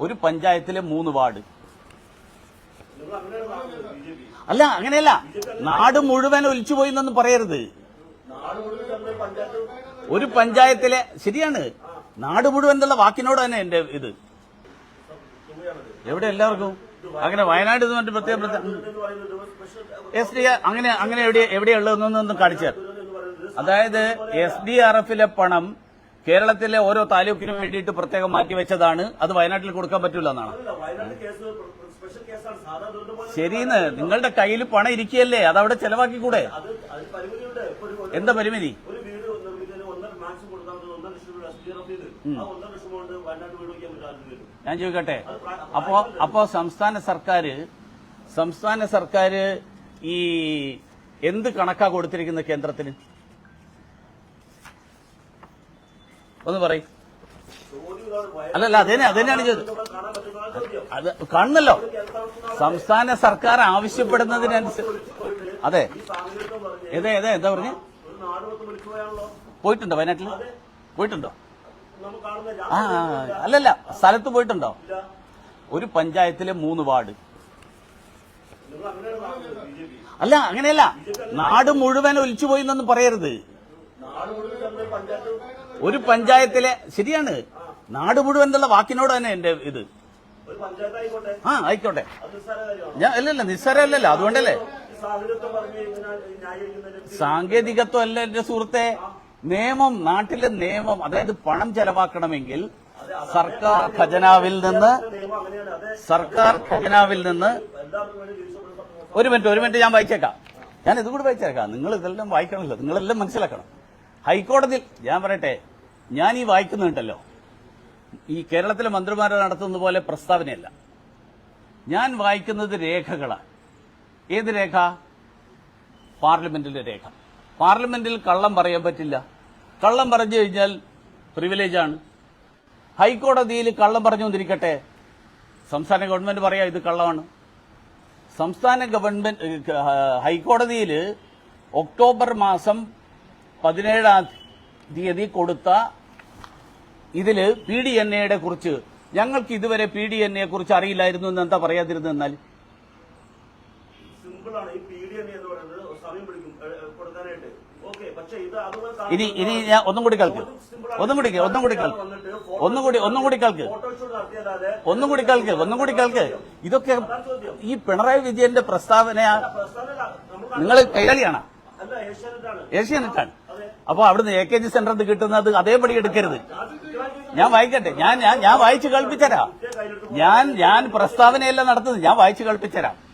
ഒരു പഞ്ചായത്തിലെ മൂന്ന് വാർഡ്. അല്ല അങ്ങനെയല്ല. നാട് മുഴുവൻ ഒലിച്ചുപോയി എന്നൊന്നും പറയരുത്. ഒരു പഞ്ചായത്തിലെ ശരിയാണ്. നാട് മുഴുവൻ എന്നുള്ള വാക്കിനോട് തന്നെ എന്റെ ഇത്. എവിടെ എല്ലാവർക്കും? അങ്ങനെ വയനാട് ഇത് മറ്റു പ്രത്യേക എസ് ഡി അങ്ങനെ അങ്ങനെ എവിടെ എവിടെയുള്ളതെന്നൊന്നും കാണിച്ചാൽ അതായത് എസ് ഡി ആർ എഫിലെ പണം കേരളത്തിലെ ഓരോ താലൂക്കിനും വേണ്ടിയിട്ട് പ്രത്യേകം മാറ്റിവെച്ചതാണ് അത് വയനാട്ടിൽ കൊടുക്കാൻ പറ്റൂല എന്നാണ്. ശരിന്ന് നിങ്ങളുടെ കയ്യിൽ പണം ഇരിക്കുകയല്ലേ? അത് അവിടെ ചെലവാക്കി കൂടെ എന്താ പരിമിതി? ഞാൻ ചോദിക്കട്ടെ? അപ്പോ അപ്പോ സംസ്ഥാന സർക്കാർ സംസ്ഥാന സർക്കാർ ഈ എന്ത് കണക്കാ കൊടുത്തിരിക്കുന്ന കേന്ദ്രത്തിന്? ഒന്ന് പറയും. അല്ലല്ല അതന്നെ അതന്നെയാണ് ചോദ്യം അത് കാണുന്നല്ലോ. സംസ്ഥാന സർക്കാർ ആവശ്യപ്പെടുന്നതിനനുസരിച്ച് അതെ. ഏതേ ഏതാ എന്താ പറഞ്ഞു? പോയിട്ടുണ്ടോ വയനാട്ടിൽ പോയിട്ടുണ്ടോ? ആ. അല്ലല്ല സ്ഥലത്ത് പോയിട്ടുണ്ടോ. ഒരു പഞ്ചായത്തിലെ മൂന്ന് വാർഡ്. അല്ല അങ്ങനെയല്ല. നാട് മുഴുവൻ ഒലിച്ചുപോയി എന്നൊന്നും പറയരുത് നാട് മുഴുവൻ തന്നെ പഞ്ചായത്ത് ഒരു പഞ്ചായത്തിലെ ശരിയാണ്. നാട് മുഴുവൻ എന്നുള്ള വാക്കിനോട് തന്നെ എന്റെ ഇത്. ആ ആയിക്കോട്ടെ. ഞാൻ അല്ലല്ല നിസ്സാരമല്ലല്ലോ അതുകൊണ്ടല്ലേ. സാങ്കേതികത്വം അല്ല എന്റെ സുഹൃത്തെ. നിയമം നാട്ടിലെ നിയമം അതായത് പണം ചെലവാക്കണമെങ്കിൽ സർക്കാർ ഖജനാവിൽ നിന്ന് സർക്കാർ ഖജനാവിൽ നിന്ന് ഒരു മിനിറ്റ് ഒരു മിനിറ്റ് ഞാൻ വായിച്ചേക്കാം. ഞാൻ ഇതും കൂടി വായിച്ചേക്കാം. നിങ്ങൾ ഇതെല്ലാം വായിക്കണമല്ലോ. നിങ്ങളെല്ലാം മനസ്സിലാക്കണം. ഹൈക്കോടതിയിൽ ഞാൻ പറയട്ടെ ഞാൻ ഈ വായിക്കുന്നുണ്ടല്ലോ. ഈ കേരളത്തിലെ മന്ത്രിമാർ നടത്തുന്ന പോലെ പ്രസ്താവനയല്ല. ഞാൻ വായിക്കുന്നത് രേഖകളാണ്. ഏത് രേഖ? പാർലമെന്റിലെ രേഖ. പാർലമെന്റിൽ കള്ളം പറയാൻ പറ്റില്ല. കള്ളം പറഞ്ഞു കഴിഞ്ഞാൽ പ്രിവിലേജാണ് ഹൈക്കോടതിയിൽ കള്ളം പറഞ്ഞു വന്നിരിക്കട്ടെ. സംസ്ഥാന ഗവൺമെന്റ് പറയാം ഇത് കള്ളമാണ്. സംസ്ഥാന ഗവൺമെന്റ് ഹൈക്കോടതിയിൽ ഒക്ടോബർ മാസം പതിനേഴാം തീയതി കൊടുത്ത ഇതിൽ പി ഡി എൻ എയുടെ കുറിച്ച് ഞങ്ങൾക്ക് ഇതുവരെ പി ഡി എൻ എയെ കുറിച്ച് അറിയില്ലായിരുന്നു എന്ന് എന്താ പറയാതിരുന്നാൽ ഇനി ഇനി ഞാൻ ഒന്നും കൂടി കേൾക്ക്. ഒന്നും കൂടി ഒന്നും കൂടി കേൾക്ക്. ഒന്നും കൂടി ഒന്നും കൂടി കേൾക്ക്. ഒന്നും കൂടി കേൾക്ക് ഒന്നും കൂടി കേൾക്ക്. ഇതൊക്കെ ഈ പിണറായി വിജയന്റെ പ്രസ്താവന നിങ്ങൾ കൈകളിയാണ് ഏഷ്യാനെറ്റാണ്. അപ്പൊ അവിടുന്ന് എ കെ ജി സെന്ററിൽ കിട്ടുന്നത് അതേപടി എടുക്കരുത്. ഞാൻ വായിക്കട്ടെ. ഞാൻ ഞാൻ വായിച്ചു കേൾപ്പിച്ചരാ. ഞാൻ ഞാൻ പ്രസ്താവനയല്ല നടത്തുന്നത്. ഞാൻ വായിച്ചു കേൾപ്പിച്ചരാം.